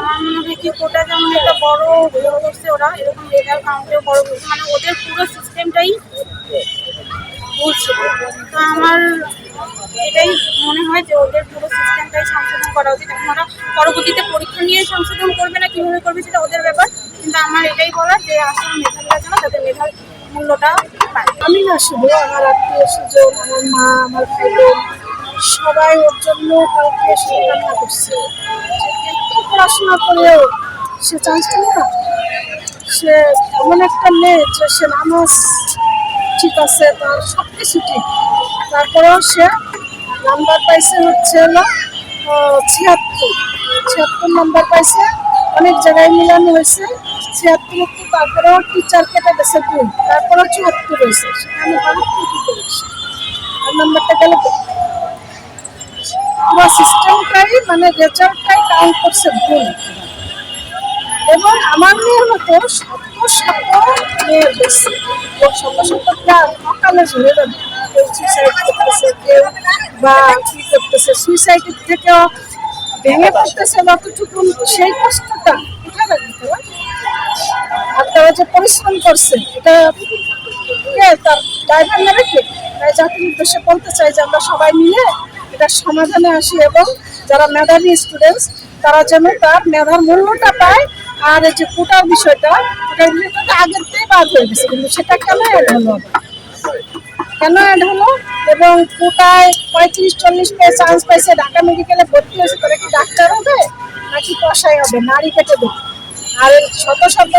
আমার মনে হয় কি কোটা যেমন একটা বড় ভুল করছে ওরা, এরকম লেটার কাউন্টেও বড় ভুল মানে ওদের পুরো সিস্টেমটাই ভুল তো আমার এটাই মনে হয় যে ওদের পুরো সিস্টেমটাই সংশোধন করা উচিত। এখন ওরা পরবর্তীতে পরীক্ষা নিয়ে সংশোধন করবে না কীভাবে করবে সেটা ওদের ব্যাপার। কিন্তু আমার এটাই বলার যে আসলে মেধাবীরা যেন তাদের মেধার মূল্যটা পায়। আমি না শুধু আমার আত্মীয় স্বজন, আমার মা, আমার ভাই সবাই ওর জন্য এসে কান্না করছে। পড়াশোনা করেও সে চান্স পেল না সে এমন একটা মেয়ে যে সে নামাজ ঠিক আছে, তার সব কিছু ঠিক। তারপরেও সে নাম্বার পাইছে হচ্ছে হলো ছিয়াত্তর। ছিয়াত্তর নাম্বার পাইছে, অনেক জায়গায় মিলানো হয়েছে। ছিয়াত্তর একটু তারপরেও টিচার কেটে গেছে দুই, তারপরেও চুয়াত্তর হয়েছে। সেখানে বাহাত্তর কি করেছে? আর নাম্বারটা গেল পুরো সিস্টেমটাই মানে রেজাল্টটাই কাউন্ট করছে ভুল। এবং আমার মেয়ের মতো শত শত মেয়ে বেশি শত শত প্রাণ সকালে ঝরে কেউ বা কি করতেছে সুইসাইডের থেকেও ভেঙে পড়তেছে যতটুকু, সেই কষ্টটা রাখবে তারা? আর তারা যে পরিশ্রম করছে, এটা কে? তার ড্রাইভার নেবে কে তাই জাতির উদ্দেশ্যে বলতে চাই যে আমরা সবাই মিলে এটা সমাধানে আসি এবং যারা মেধাবী স্টুডেন্টস তারা যেন তার মেধার মূল্যটা পায় আর এই যে কোটার বিষয়টা কোটার বিষয়টা আগের থেকে বাদ হয়ে গেছে, কিন্তু সেটা কেন অ্যাড হলো? কেন অ্যাড হলো? এবং কোটায় পঁয়ত্রিশ, চল্লিশ পেয়ে চান্স পাইছে, ঢাকা মেডিকেলে ভর্তি হয়েছে তারা কি ডাক্তার হবে? নাকি কষাই হবে? নারী কেটে দেবে আর শত শত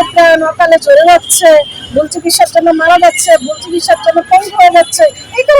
অকালে চলে যাচ্ছে, ভুল চিকিৎসার জন্য মারা যাচ্ছে, ভুল চিকিৎসার জন্য পঙ্গু হয়ে যাচ্ছে